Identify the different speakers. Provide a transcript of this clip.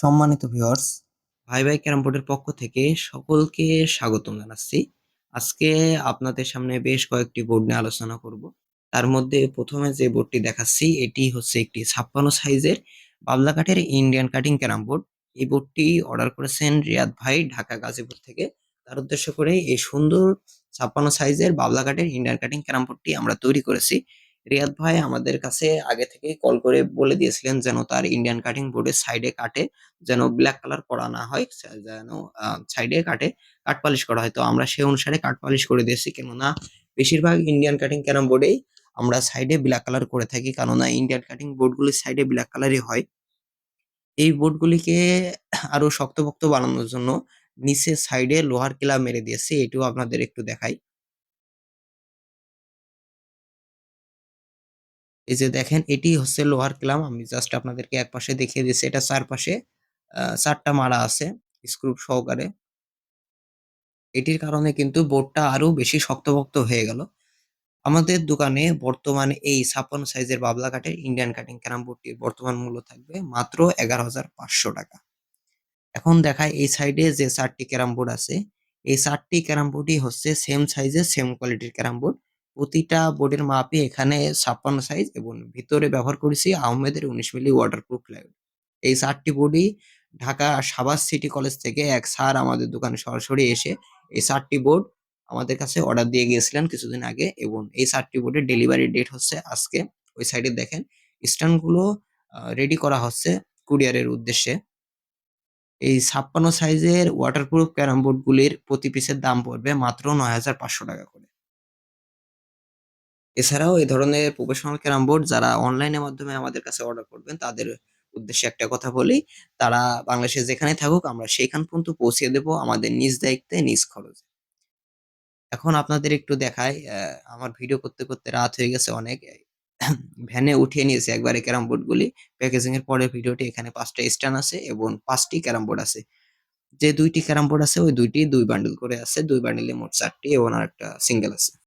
Speaker 1: সম্মানিত ভিউয়ার্স
Speaker 2: ভাই ভাই ক্যারাম বোর্ডের পক্ষ থেকে সকলকে স্বাগতম জানাচ্ছি। আজকে আপনাদের সামনে বেশ কয়েকটি বোর্ড নিয়ে আলোচনা করব। তার মধ্যে প্রথমে যে বোর্ডটি দেখাচ্ছি, এটি হচ্ছে একটি ছাপ্পান্ন সাইজের বাবলা কাঠের ইন্ডিয়ান কাটিং ক্যারাম বোর্ড। এই বোর্ডটি অর্ডার করেছেন রিয়াদ ভাই, ঢাকা গাজীপুর থেকে। তার উদ্দেশ্য করে এই সুন্দর ছাপ্পান্ন সাইজের বাবলা কাঠের ইন্ডিয়ান কাটিং ক্যারাম বোর্ডটি আমরা তৈরি করেছি। রিয়াদ ভাই আমাদের কাছে আগে থেকেই কল করে বলে দিয়েছিলেন যেন তার ইন্ডিয়ান কাটিং বোর্ডের সাইডে কাটে যেন ব্ল্যাক কালার করা না হয় যেন সাইডে কাটে কাট পালিশ করা হয়। তো আমরা সেই অনুসারে কাট পালিশ করে দিয়েছি। কেননা বেশিরভাগ ইন্ডিয়ান কাটিং ক্যারাম বোর্ডেই আমরা সাইডে ব্ল্যাক কালার করে থাকি। কেননা ইন্ডিয়ান কাটিং বোর্ডগুলির সাইডে ব্ল্যাক কালারই হয়। এই বোর্ডগুলিকে আরও শক্তপোক্ত বানানোর জন্য নিচে সাইডে লোহার কিলা মেরে দিয়েছি। এটিও আপনাদের একটু দেখাই। এই যে দেখেন, এটি হচ্ছে লোহার ক্লাম। আমি জাস্ট আপনাদেরকে এক পাশে দেখিয়ে দিচ্ছি। এটা চারপাশে চারটা মারা আছে স্ক্রু সহকারে। এটির কারণে কিন্তু বোর্ডটা আরও বেশি শক্তপোক্ত হয়ে গেল। আমাদের দোকানে বর্তমানে এই ছাপ্পান্ন সাইজের বাবলা কাঠের ইন্ডিয়ান কাটিং ক্যারাম বোর্ডটির বর্তমান মূল্য থাকবে মাত্র এগারো হাজার পাঁচশো টাকা। এখন দেখায় এই সাইডে যে চারটি ক্যারাম বোর্ড আছে। এই চারটি ক্যারাম বোর্ডই হচ্ছে সেম সাইজের, সেম কোয়ালিটির ক্যারাম বোর্ড। প্রতিটা বোর্ডের মাপই এখানে ছাপ্পান্ন সাইজ এবং ভিতরে ব্যবহার করেছি আহমেদের উনিশ মিলি ওয়াটারপ্রুফ প্লাইউড এই চারটি বোর্ডই ঢাকা সাবাস সিটি কলেজ থেকে এক স্যার আমাদের দোকানে সরাসরি এসে এই চারটি বোর্ড আমাদের কাছে অর্ডার দিয়ে গিয়েছিলেন কিছুদিন আগে এবং এই চারটি বোর্ডের ডেলিভারি ডেট হচ্ছে আজকে। ওই সাইডে দেখেন স্ট্যান্ডগুলো রেডি করা হচ্ছে কুরিয়ারের উদ্দেশ্যে। এই ছাপ্পান্ন সাইজের ওয়াটারপ্রুফ ক্যারাম বোর্ড গুলির প্রতি পিসের দাম পড়বে মাত্র নয় হাজার পাঁচশো টাকা করে। এছাড়াও এই ধরনের প্রফেশনাল ক্যারাম বোর্ড যারা অনলাইনের মাধ্যমে আমাদের কাছে অর্ডার করবেন তাদের উদ্দেশ্যে একটা কথা বলি তারা বাংলাদেশে যেখানে থাকুক আমরা সেইখান পর্যন্ত পৌঁছে দেব আমাদের নিজ দায়িত্বে নিজ খরচে। এখন আপনাদের একটু আহ, আমার ভিডিও করতে করতে রাত হয়ে গেছে অনেক। ভ্যানে উঠিয়ে নিয়েছে একবারে ক্যারাম বোর্ড গুলি। প্যাকেজিং এর পরের ভিডিওটি এখানে পাঁচটা স্ট্যান্ড আছে এবং পাঁচটি ক্যারাম বোর্ড আছে। যে দুইটি ক্যারাম বোর্ড আছে ওই দুইটি দুই বান্ডেল করে আছে। দুই বান্ডেলে মোট চারটি এবং আর একটা সিঙ্গেল আছে।